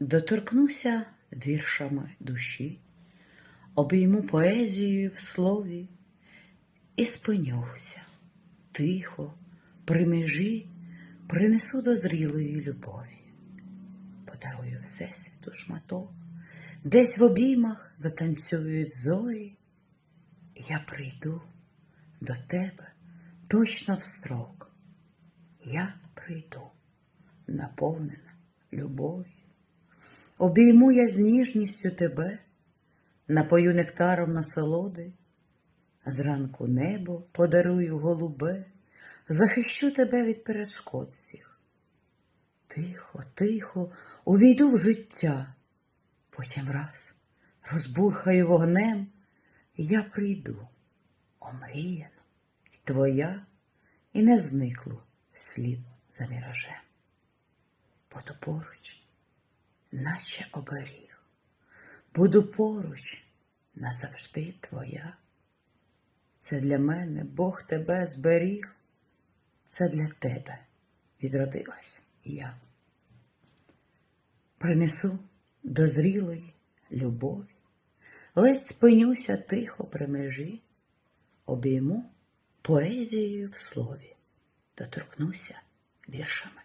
Доторкнуся віршами душі, обійму поезією в слові і спинюся тихо, при межі принесу до зрілої любові, подарую всесвіту шматок, десь в обіймах затанцюють зорі, я прийду до тебе точно в строк. Я прийду, наповнена любов'ю. Обійму я з ніжністю тебе, напою нектаром насолоди, зранку небо подарую голубе, захищу тебе від перешкод всіх. Тихо, тихо, увійду в життя, потім раз розбурхаю вогнем, я прийду, омріяна, і твоя, і не зникло слід за міражем. Буду поруч, наче оберіг, буду поруч назавжди твоя. Це для мене Бог тебе зберіг, це для тебе відродилась я. Принесу до зрілої любові, ледь спинюся тихо при межі, обійму поезією в слові, доторкнуся віршами